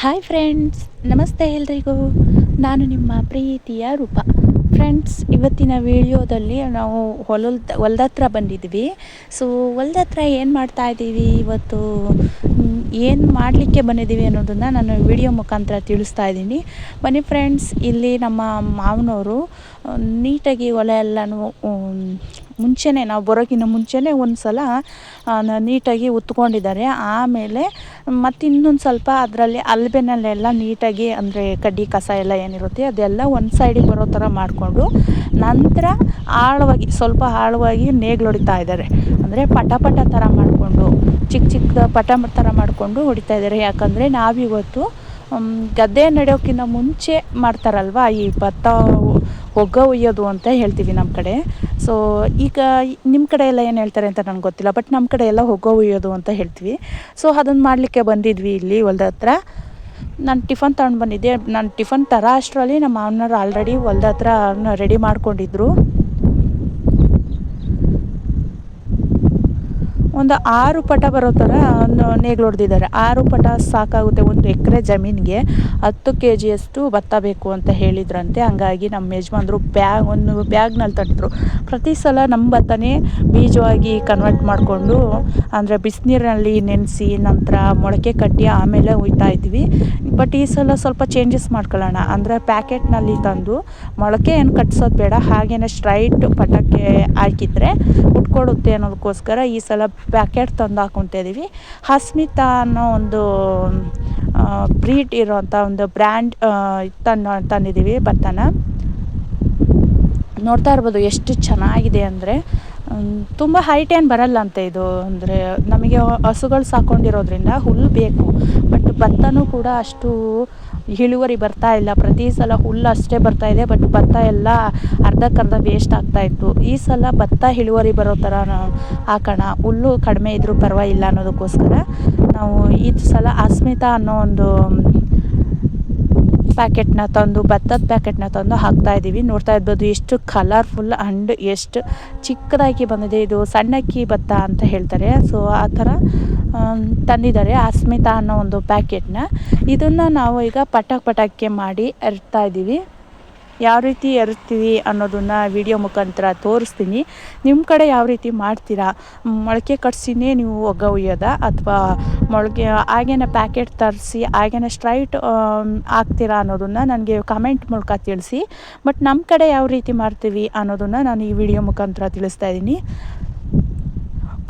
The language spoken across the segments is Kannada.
ಹಾಯ್ ಫ್ರೆಂಡ್ಸ್ ನಮಸ್ತೆ ಎಲ್ರಿಗೂ. ನಾನು ನಿಮ್ಮ ಪ್ರೀತಿಯ ರೂಪ. ಫ್ರೆಂಡ್ಸ್ ಇವತ್ತಿನ ವಿಡಿಯೋದಲ್ಲಿ ನಾವು ಹೊಲದ ಹೊಲ್ದ ಹತ್ರ ಬಂದಿದ್ವಿ. ಸೊ ಹೊಲ್ದ ಹತ್ರ ಏನು ಮಾಡ್ತಾ ಇದ್ದೀವಿ? ಇವತ್ತು ಏನು ಮಾಡಲಿಕ್ಕೆ ಬಂದಿದ್ದೀವಿ ಅನ್ನೋದನ್ನು ನಾನು ವಿಡಿಯೋ ಮುಖಾಂತರ ತಿಳಿಸ್ತಾ ಇದ್ದೀನಿ. ಬನ್ನಿ ಫ್ರೆಂಡ್ಸ್ ಇಲ್ಲಿ ನಮ್ಮ ಮಾವನವರು ನೀಟಾಗಿ ಹೊಲ ಎಲ್ಲನೂ ಮುಂಚೆನೇ, ನಾವು ಬರೋಕ್ಕಿಂತ ಮುಂಚೆನೇ ಒಂದು ಸಲ ನೀಟಾಗಿ ಉತ್ಕೊಂಡಿದ್ದಾರೆ. ಆಮೇಲೆ ಮತ್ತು ಇನ್ನೊಂದು ಸ್ವಲ್ಪ ಅದರಲ್ಲಿ ಅಲ್ಬೆನಲ್ಲೆಲ್ಲ ನೀಟಾಗಿ ಅಂದರೆ ಕಡ್ಡಿ ಕಸ ಎಲ್ಲ ಏನಿರುತ್ತೆ ಅದೆಲ್ಲ ಒಂದು ಸೈಡಿಗೆ ಬರೋ ಥರ ಮಾಡಿಕೊಂಡು ನಂತರ ಆಳವಾಗಿ ಸ್ವಲ್ಪ ಆಳವಾಗಿ ನೇಗ್ಲು ಹೊಡಿತಾ ಇದ್ದಾರೆ ಅಂದರೆ ಪಟ ಪಟ ಥರ ಮಾಡಿಕೊಂಡು ಚಿಕ್ಕ ಚಿಕ್ಕ ಪಟ ಥರ ಮಾಡಿಕೊಂಡು ಹೊಡಿತಾ ಇದ್ದಾರೆ ಯಾಕಂದರೆ ನಾವಿವತ್ತು ಗದ್ದೆ ನಡೆಯೋಕ್ಕಿಂತ ಮುಂಚೆ ಮಾಡ್ತಾರಲ್ವ? ಈ ಭತ್ತ ಒಗ್ಗ ಒಯ್ಯೋದು ಅಂತ ಹೇಳ್ತೀವಿ ನಮ್ಮ ಕಡೆ. ಸೊ ಈಗ ನಿಮ್ಮ ಕಡೆ ಎಲ್ಲ ಏನು ಹೇಳ್ತಾರೆ ಅಂತ ನನಗೆ ಗೊತ್ತಿಲ್ಲ ಬಟ್ ನಮ್ಮ ಕಡೆ ಎಲ್ಲ ಹೋಗೋ ಒಯ್ಯೋದು ಅಂತ ಹೇಳ್ತೀವಿ. ಸೊ ಅದನ್ನು ಮಾಡಲಿಕ್ಕೆ ಬಂದಿದ್ವಿ ಇಲ್ಲಿ ಹೊಲ್ದ ಹತ್ರ. ನಾನು ಟಿಫನ್ ತಗೊಂಡು ಬಂದಿದ್ದೆ. ನಾನು ಟಿಫನ್ ತರ ಅಷ್ಟರಲ್ಲಿ ನಮ್ಮ ಮಾವನವ್ರು ಆಲ್ರೆಡಿ ಹೊಲ್ದ ಹತ್ರ ರೆಡಿ ಮಾಡ್ಕೊಂಡಿದ್ರು. ಒಂದು ಆರು ಪಟ ಬರೋ ಥರ ನೇಗ್ಲು ಹೊಡೆದಿದ್ದಾರೆ ಆರು ಪಟ ಸಾಕಾಗುತ್ತೆ ಒಂದು ಎಕರೆ ಜಮೀನಿಗೆ. ಹತ್ತು ಕೆ ಜಿಯಷ್ಟು ಭತ್ತ ಬೇಕು ಅಂತ ಹೇಳಿದ್ರಂತೆ. ಹಂಗಾಗಿ ನಮ್ಮ ಯಜಮಾನ್ರು ಬ್ಯಾಗ್ ಒಂದು ಬ್ಯಾಗ್ನಲ್ಲಿ ತಟ್ಟಿದ್ರು. ಪ್ರತಿ ಸಲ ನಮ್ಮ ಭತ್ತನೇ ಬೀಜವಾಗಿ ಕನ್ವರ್ಟ್ ಮಾಡಿಕೊಂಡು, ಅಂದರೆ ಬಿಸಿನೀರಿನಲ್ಲಿ ನೆನೆಸಿ, ನಂತರ ಮೊಳಕೆ ಕಟ್ಟಿ ಆಮೇಲೆ ಹುಯ್ತಾ ಇದ್ವಿ. ಬಟ್ ಈ ಸಲ ಸ್ವಲ್ಪ ಚೇಂಜಸ್ ಮಾಡ್ಕೊಳ್ಳೋಣ. ಅಂದರೆ ಪ್ಯಾಕೆಟ್ನಲ್ಲಿ ತಂದು ಮೊಳಕೆ ಏನು ಕಟ್ಸೋದು ಬೇಡ. ಹಾಗೇನೆ ಸ್ಟ್ರೈಟ್ ಪಟಕ್ಕೆ ಹಾಕಿದ್ರೆ ಉಟ್ಕೊಡುತ್ತೆ ಅನ್ನೋದಕ್ಕೋಸ್ಕರ ಈ ಸಲ ಪ್ಯಾಕೆಟ್ ತಂದು ಹಾಕೊತಾ ಇದ್ದೀವಿ ಹಸ್ಮಿತಾ ಅನ್ನೋ ಒಂದು ಬ್ರೀಡ್ ಇರೋವಂಥ ಒಂದು ಬ್ರ್ಯಾಂಡ್ ತಂದು ತಂದಿದ್ದೀವಿ ಭತ್ತನ. ನೋಡ್ತಾ ಇರ್ಬೋದು ಎಷ್ಟು ಚೆನ್ನಾಗಿದೆ ಅಂದರೆ ತುಂಬ ಹೈಟ್ ಏನು ಬರಲ್ಲ ಅಂತ ಇದು. ಅಂದರೆ ನಮಗೆ ಹಸುಗಳು ಸಾಕೊಂಡಿರೋದ್ರಿಂದ ಹುಲ್ಲು ಬೇಕು ಬಟ್ ಭತ್ತನೂ ಕೂಡ ಅಷ್ಟು ಇಳುವರಿ ಬರ್ತಾ ಇಲ್ಲ. ಪ್ರತಿ ಸಲ ಹುಲ್ಲು ಅಷ್ಟೇ ಬರ್ತಾ ಇದೆ ಬಟ್ ಭತ್ತ ಎಲ್ಲ ಅರ್ಧಕ್ಕರ್ಧ ವೇಸ್ಟ್ ಆಗ್ತಾಯಿತ್ತು ಈ ಸಲ ಭತ್ತ ಇಳುವರಿ ಬರೋ ಥರ ಹಾಕೋಣ. ಹುಲ್ಲು ಕಡಿಮೆ ಇದ್ದರೂ ಪರವಾಗಿಲ್ಲ ಅನ್ನೋದಕ್ಕೋಸ್ಕರ ನಾವು ಈ ಸಲ ಅಸ್ಮಿತಾ ಅನ್ನೋ ಒಂದು ಪ್ಯಾಕೆಟ್ನ ತಂದು, ಭತ್ತದ ಪ್ಯಾಕೆಟ್ನ ತಂದು ಹಾಕ್ತಾ ಇದ್ದೀವಿ. ನೋಡ್ತಾ ಇರ್ಬೋದು ಎಷ್ಟು ಕಲರ್ಫುಲ್ ಆ್ಯಂಡ್ ಎಷ್ಟು ಚಿಕ್ಕದಾಗಿ ಬಂದಿದೆ. ಇದು ಸಣ್ಣಕ್ಕಿ ಭತ್ತ ಅಂತ ಹೇಳ್ತಾರೆ. ಸೊ ಆ ಥರ ತಂದಿದ್ದಾರೆ ಅಸ್ಮಿತಾ ಅನ್ನೋ ಒಂದು ಪ್ಯಾಕೆಟ್ನ. ಇದನ್ನು ನಾವು ಈಗ ಪಟಾಕ್ ಪಟಾಕಿ ಮಾಡಿ ಇರ್ತಾ ಇದ್ದೀವಿ. ಯಾವ ರೀತಿ ಎರ್ತೀವಿ ಅನ್ನೋದನ್ನು ವಿಡಿಯೋ ಮುಖಾಂತರ ತೋರಿಸ್ತೀನಿ. ನಿಮ್ಮ ಕಡೆ ಯಾವ ರೀತಿ ಮಾಡ್ತೀರಾ? ಮೊಳಕೆ ಕಟ್ಸಿನೇ ನೀವು ಒಗ್ಗ ಒಯ್ಯೋದ ಅಥವಾ ಮೊಳಕೆ, ಹಾಗೇನ ಪ್ಯಾಕೆಟ್ ತರಿಸಿ, ಹಾಗೇನ ಸ್ಟ್ರೈಟ್ ಹಾಕ್ತೀರಾ ಅನ್ನೋದನ್ನು ನನಗೆ ಕಮೆಂಟ್ ಮೂಲಕ ತಿಳಿಸಿ. ಬಟ್ ನಮ್ಮ ಕಡೆ ಯಾವ ರೀತಿ ಮಾಡ್ತೀವಿ ಅನ್ನೋದನ್ನು ನಾನು ಈ ವಿಡಿಯೋ ಮುಖಾಂತರ ತಿಳಿಸ್ತಾ ಇದ್ದೀನಿ.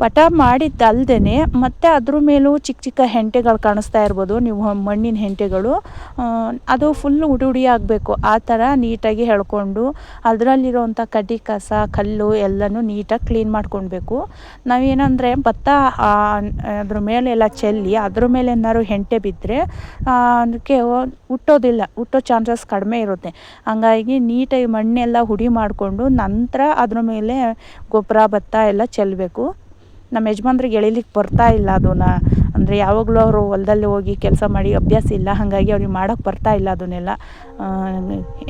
ಪಟ ಮಾಡಿದ್ದಲ್ದೇ ಮತ್ತು ಅದ್ರ ಮೇಲೂ ಚಿಕ್ಕ ಚಿಕ್ಕ ಹೆಂಟೆಗಳು ಕಾಣಿಸ್ತಾ ಇರ್ಬೋದು. ನೀವು ಮಣ್ಣಿನ ಹೆಂಟೆಗಳು. ಅದು ಫುಲ್ ಉಡಿ ಉಡಿ ಆಗಬೇಕು. ಆ ಥರ ನೀಟಾಗಿ ಹೇಳ್ಕೊಂಡು ಅದರಲ್ಲಿರೋವಂಥ ಕಡ್ಡಿ ಕಸ, ಕಲ್ಲು ಎಲ್ಲನೂ ನೀಟಾಗಿ ಕ್ಲೀನ್ ಮಾಡ್ಕೊಳ್ಬೇಕು ನಾವೇನಂದರೆ ಭತ್ತ ಅದ್ರ ಮೇಲೆಲ್ಲ ಚೆಲ್ಲಿ ಅದ್ರ ಮೇಲೆ ಏನಾದ್ರು ಹೆಂಟೆ ಬಿದ್ದರೆ ಅದಕ್ಕೆ ಹುಟ್ಟೋದಿಲ್ಲ. ಹುಟ್ಟೋ ಚಾನ್ಸಸ್ ಕಡಿಮೆ ಇರುತ್ತೆ. ಹಂಗಾಗಿ ನೀಟಾಗಿ ಮಣ್ಣೆಲ್ಲ ಹುಡಿ ಮಾಡಿಕೊಂಡು ನಂತರ ಅದ್ರ ಮೇಲೆ ಗೊಬ್ಬರ, ಭತ್ತ ಎಲ್ಲ ಚೆಲ್ಲಬೇಕು ನಮ್ಮ ಯಜಮಾನ್ರಿಗೆ ಎಳಿಲಿಕ್ಕೆ ಬರ್ತಾ ಇಲ್ಲ ಅದನ್ನ. ಅಂದರೆ ಯಾವಾಗಲೂ ಅವರು ಹೊಲದಲ್ಲಿ ಹೋಗಿ ಕೆಲಸ ಮಾಡಿ ಅಭ್ಯಾಸ ಇಲ್ಲ, ಹಾಗಾಗಿ ಅವ್ರಿಗೆ ಮಾಡೋಕ್ಕೆ ಬರ್ತಾ ಇಲ್ಲ ಅದನ್ನೆಲ್ಲ.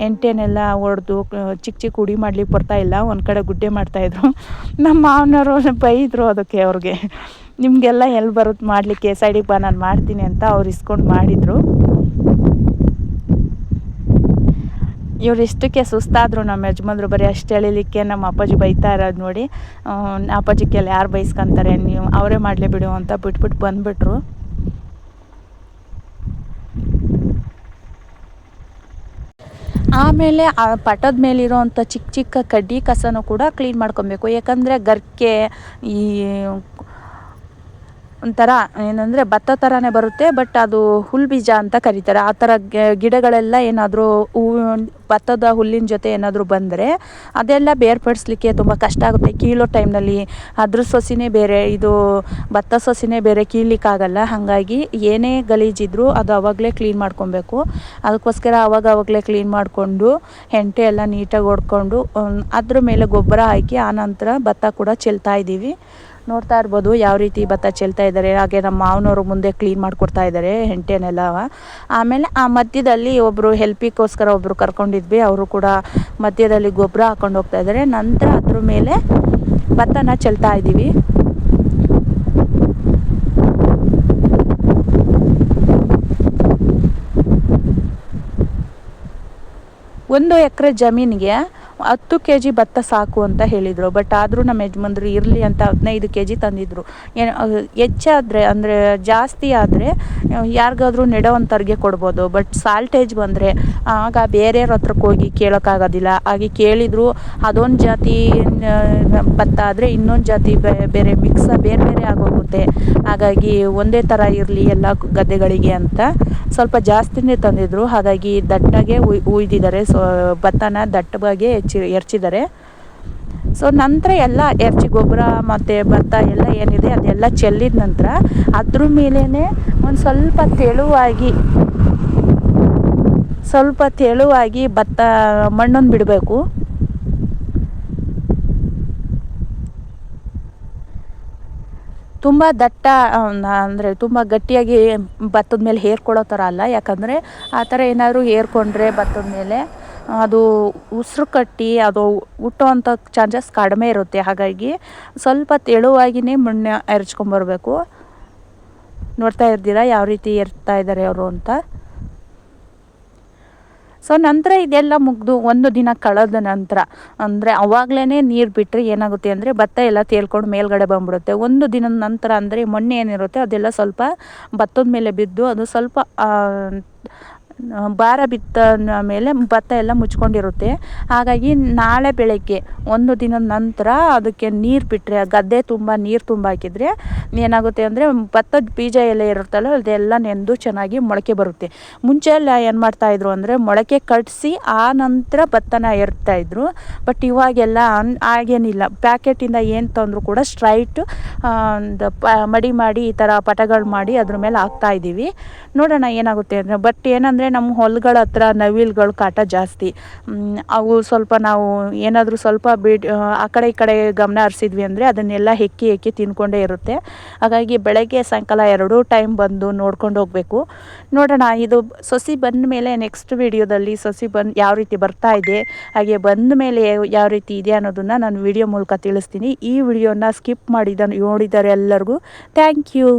ಎಂಟೆನೆಲ್ಲ ಹೊಡೆದು ಚಿಕ್ಕ ಚಿಕ್ಕ ಹುಡಿ ಮಾಡ್ಲಿಕ್ಕೆ ಬರ್ತಾ ಇಲ್ಲ, ಒಂದು ಕಡೆ ಗುಡ್ಡೆ ಮಾಡ್ತಾಯಿದ್ರು ನಮ್ಮ ಮಾವನವರು ಬೈದರು ಅದಕ್ಕೆ ಅವ್ರಿಗೆ. ನಿಮಗೆಲ್ಲ ಎಲ್ಲಿ ಬರುತ್ತೆ ಮಾಡಲಿಕ್ಕೆ ಸೈಡಿಗೆ ಬಾ, ನಾನು ಮಾಡ್ತೀನಿ ಅಂತ ಅವ್ರು ಇಸ್ಕೊಂಡು ಮಾಡಿದರು. ಇವ್ರು ಇಷ್ಟಕ್ಕೆ ಸುಸ್ತಾದರು ನಮ್ಮ ಯಜಮಾನ್ರು ಬರೀ ಅಷ್ಟು ಎಳಿಲಿಕ್ಕೆ ನಮ್ಮ ಅಪ್ಪಾಜಿ ಬೈತಾ ಇರೋದು ನೋಡಿ. ಅಪ್ಪಾಜಿ ಕೆಲ ಯಾರು ಬೈಸ್ಕೊಂತಾರೆ ನೀವು ಅವರೇ ಮಾಡಲೇ ಬಿಡು ಅಂತ ಬಿಟ್ಬಿಟ್ಟು ಬಂದುಬಿಟ್ರು. ಆಮೇಲೆ ಆ ಪಟದ ಮೇಲಿರೋವಂಥ ಚಿಕ್ಕ ಚಿಕ್ಕ ಕಡ್ಡಿ ಕಸನೂ ಕೂಡ ಕ್ಲೀನ್ ಮಾಡ್ಕೊಬೇಕು. ಯಾಕಂದರೆ ಗರ್ಕೆ ಈ ಒಂಥರ ಏನಂದರೆ ಭತ್ತ ಥರನೇ ಬರುತ್ತೆ ಬಟ್ ಅದು ಹುಲ್ ಬೀಜ ಅಂತ ಕರೀತಾರೆ. ಆ ಥರ ಗಿಡಗಳೆಲ್ಲ ಏನಾದರೂ ಹೂವು ಭತ್ತದ ಹುಲ್ಲಿನ ಜೊತೆ ಏನಾದರೂ ಬಂದರೆ ಅದೆಲ್ಲ ಬೇರ್ಪಡಿಸ್ಲಿಕ್ಕೆ ತುಂಬ ಕಷ್ಟ ಆಗುತ್ತೆ. ಕೀಳೋ ಟೈಮ್ನಲ್ಲಿ ಅದ್ರ ಸೊಸಿನೇ ಬೇರೆ, ಇದು ಭತ್ತ ಸೊಸಿನೇ ಬೇರೆ ಕೀಳಲಿಕ್ಕಾಗಲ್ಲ. ಹಾಗಾಗಿ ಏನೇ ಗಲೀಜಿದ್ರು ಅದು ಅವಾಗಲೇ ಕ್ಲೀನ್ ಮಾಡ್ಕೊಬೇಕು. ಅದಕ್ಕೋಸ್ಕರ ಅವಾಗ ಅವಾಗಲೇ ಕ್ಲೀನ್ ಮಾಡಿಕೊಂಡು ಹೆಂಟೆ ಎಲ್ಲ ನೀಟಾಗಿ ಹೊಡ್ಕೊಂಡು ಅದ್ರ ಮೇಲೆ ಗೊಬ್ಬರ ಹಾಕಿ ಆನಂತರ ಭತ್ತ ಕೂಡ ಚೆಲ್ತಾ ಇದ್ದೀವಿ. ನೋಡ್ತಾ ಇರ್ಬೋದು ಯಾವ ರೀತಿ ಭತ್ತ ಚೆಲ್ತಾ ಇದ್ದಾರೆ. ಹಾಗೆ ನಮ್ಮ ಮಾವನವರು ಮುಂದೆ ಕ್ಲೀನ್ ಮಾಡಿಕೊಡ್ತಾ ಇದ್ದಾರೆ ಹೆಂಟೆನೆಲ್ಲ. ಆಮೇಲೆ ಆ ಮಧ್ಯದಲ್ಲಿ ಒಬ್ಬರು ಹೆಲ್ಪಿಗೋಸ್ಕರ ಒಬ್ಬರು ಕರ್ಕೊಂಡಿದ್ವಿ. ಅವರು ಕೂಡ ಮಧ್ಯದಲ್ಲಿ ಗೊಬ್ಬರ ಹಾಕೊಂಡು ಹೋಗ್ತಾ ಇದ್ದಾರೆ. ನಂತರ ಅದ್ರ ಮೇಲೆ ಭತ್ತನ ಚೆಲ್ತಾ ಇದ್ದೀವಿ. ಒಂದು ಎಕರೆ ಜಮೀನಿಗೆ ಹತ್ತು ಕೆ ಜಿ ಭತ್ತ ಸಾಕು ಅಂತ ಹೇಳಿದರು. ಬಟ್ ಆದರೂ ನಮ್ಮ ಯಜಮಾನ್ರು ಇರಲಿ ಅಂತ ಹದಿನೈದು ಕೆ ಜಿ ತಂದಿದ್ದರು ಹೆಚ್ಚಾದರೆ, ಅಂದರೆ ಜಾಸ್ತಿ ಆದರೆ ಯಾರಿಗಾದ್ರೂ ನೆಡೋವಂಥವ್ರಿಗೆ ಕೊಡ್ಬೋದು. ಬಟ್ ಸಾಲ್ಟೇಜ್ ಬಂದರೆ, ಆಗ ಬೇರೆಯವ್ರ ಹತ್ರಕ್ಕೆ ಹೋಗಿ ಕೇಳೋಕ್ಕಾಗೋದಿಲ್ಲ. ಹಾಗೆ ಕೇಳಿದರೂ, ಅದೊಂದು ಜಾತಿ ಭತ್ತ ಆದರೆ ಇನ್ನೊಂದು ಜಾತಿ ಬೇರೆ ಮಿಕ್ಸ ಬೇರೆ ಬೇರೆ ಆಗೋಗುತ್ತೆ. ಹಾಗಾಗಿ ಒಂದೇ ಥರ ಇರಲಿ ಎಲ್ಲ ಗದ್ದೆಗಳಿಗೆ ಅಂತ ಸ್ವಲ್ಪ ಜಾಸ್ತಿನೇ ತಂದಿದ್ದರು ಹಾಗಾಗಿ ದಟ್ಟಾಗೆ ಉಯ್ದಿದ್ದಾರೆ. ಸೊ ಭತ್ತನ ದಟ್ಟವಾಗಿ ಹೆಚ್ಚಿ ಎರಚಿದ್ದಾರೆ. ಸೊ ನಂತರ ಎಲ್ಲ ಎರಚಿ ಗೊಬ್ಬರ ಮತ್ತು ಭತ್ತ ಎಲ್ಲ ಏನಿದೆ ಅದೆಲ್ಲ ಚೆಲ್ಲಿದ ನಂತರ ಅದ್ರ ಮೇಲೇ ಒಂದು ಸ್ವಲ್ಪ ತೆಳುವಾಗಿ ಸ್ವಲ್ಪ ತೆಳುವಾಗಿ ಭತ್ತ ಮಣ್ಣನ್ನು ಬಿಡಬೇಕು. ತುಂಬ ದಟ್ಟ, ಅಂದರೆ ತುಂಬ ಗಟ್ಟಿಯಾಗಿ ಭತ್ತದ ಮೇಲೆ ಹೇರ್ಕೊಳ್ಳೋ ಥರ ಅಲ್ಲ, ಯಾಕಂದರೆ ಆ ಥರ ಏನಾದರೂ ಹೇರ್ಕೊಂಡ್ರೆ ಭತ್ತದ ಮೇಲೆ ಅದು ಉಸಿರು ಕಟ್ಟಿ ಅದು ಹುಟ್ಟುವಂಥ ಚಾನ್ಸಸ್ ಕಡಿಮೆ ಇರುತ್ತೆ. ಹಾಗಾಗಿ ಸ್ವಲ್ಪ ತೆಳುವಾಗಿಯೇ ಮಣ್ಣು ಎರಚ್ಕೊಂಬರ್ಬೇಕು ನೋಡ್ತಾ ಇರ್ತೀರಾ ಯಾವ ರೀತಿ ಇರ್ತಾ ಇದ್ದಾರೆ ಅವರು ಅಂತ. ಸೊ ನಂತರ ಇದೆಲ್ಲ ಮುಗಿದು ಒಂದು ದಿನ ಕಳೆದ ನಂತರ, ಅಂದರೆ ಅವಾಗಲೇ ನೀರು ಬಿಟ್ಟರೆ ಏನಾಗುತ್ತೆ ಅಂದರೆ ಭತ್ತ ಎಲ್ಲ ತೇಲ್ಕೊಂಡು ಮೇಲ್ಗಡೆ ಬಂದ್ಬಿಡುತ್ತೆ. ಒಂದು ದಿನದ ನಂತರ ಅಂದರೆ ಮಣ್ಣು ಏನಿರುತ್ತೆ ಅದೆಲ್ಲ ಸ್ವಲ್ಪ ಭತ್ತದ ಮೇಲೆ ಬಿದ್ದು ಅದು ಸ್ವಲ್ಪ ಭಾರ ಬಿತ್ತ ಮೇಲೆ ಭತ್ತ ಎಲ್ಲ ಮುಚ್ಕೊಂಡಿರುತ್ತೆ. ಹಾಗಾಗಿ ನಾಳೆ ಬೆಳಗ್ಗೆ ಒಂದು ದಿನದ ನಂತರ ಅದಕ್ಕೆ ನೀರು ಬಿಟ್ಟರೆ ಗದ್ದೆ ತುಂಬ ನೀರು ತುಂಬ ಹಾಕಿದರೆ ಏನಾಗುತ್ತೆ ಅಂದರೆ ಭತ್ತದ ಬೀಜ ಎಲ್ಲ ಇರುತ್ತಲ್ಲ, ಅದೆಲ್ಲ ನೆಂದು ಚೆನ್ನಾಗಿ ಮೊಳಕೆ ಬರುತ್ತೆ. ಮುಂಚೆ ಎಲ್ಲ ಏನು ಮಾಡ್ತಾಯಿದ್ರು ಅಂದರೆ ಮೊಳಕೆ ಕಟ್ಟಿಸಿ ಆ ನಂತರ ಭತ್ತನ ಇದ್ರು. ಬಟ್ ಇವಾಗೆಲ್ಲ ಹಾಗೇನಿಲ್ಲ. ಪ್ಯಾಕೆಟಿಂದ ಏನು ತಂದರೂ ಕೂಡ ಸ್ಟ್ರೈಟ್ ಮಡಿ ಮಾಡಿ ಈ ಥರ ಪಟಗಳು ಮಾಡಿ ಅದ್ರ ಮೇಲೆ ಹಾಕ್ತಾಯಿದ್ದೀವಿ ನೋಡೋಣ ಏನಾಗುತ್ತೆ ಅಂದರೆ ಬಟ್ ಏನಂದರೆ ನಮ್ಮ ಹೊಲಗಳ ಹತ್ರ ನವಿಲುಗಳು ಕಾಟ ಜಾಸ್ತಿ. ಅವು ಸ್ವಲ್ಪ ನಾವು ಏನಾದರೂ ಸ್ವಲ್ಪ ಬಿಡ್, ಆ ಕಡೆ ಈ ಕಡೆ ಗಮನ ಹರಿಸಿದ್ವಿ ಅಂದರೆ ಅದನ್ನೆಲ್ಲ ಹೆಕ್ಕಿ ಹೆಕ್ಕಿ ತಿನ್ಕೊಂಡೇ ಇರುತ್ತೆ. ಹಾಗಾಗಿ ಬೆಳಗ್ಗೆ ಸಾಯಂಕಾಲ ಎರಡೂ ಟೈಮ್ ಬಂದು ನೋಡ್ಕೊಂಡು ಹೋಗಬೇಕು. ನೋಡೋಣ, ಇದು ಸೊಸಿ ಬಂದ ಮೇಲೆ ನೆಕ್ಸ್ಟ್ ವಿಡಿಯೋದಲ್ಲಿ ಸೊಸಿ ಬಂದು ಯಾವ ರೀತಿ ಬರ್ತಾ ಇದೆ, ಹಾಗೆ ಬಂದ ಮೇಲೆ ಯಾವ ರೀತಿ ಇದೆ ಅನ್ನೋದನ್ನು ನಾನು ವಿಡಿಯೋ ಮೂಲಕ ತಿಳಿಸ್ತೀನಿ. ಈ ವಿಡಿಯೋನ ಸ್ಕಿಪ್ ಮಾಡಿದ ನೋಡಿದರೆ ಎಲ್ಲರಿಗೂ ಥ್ಯಾಂಕ್ ಯು.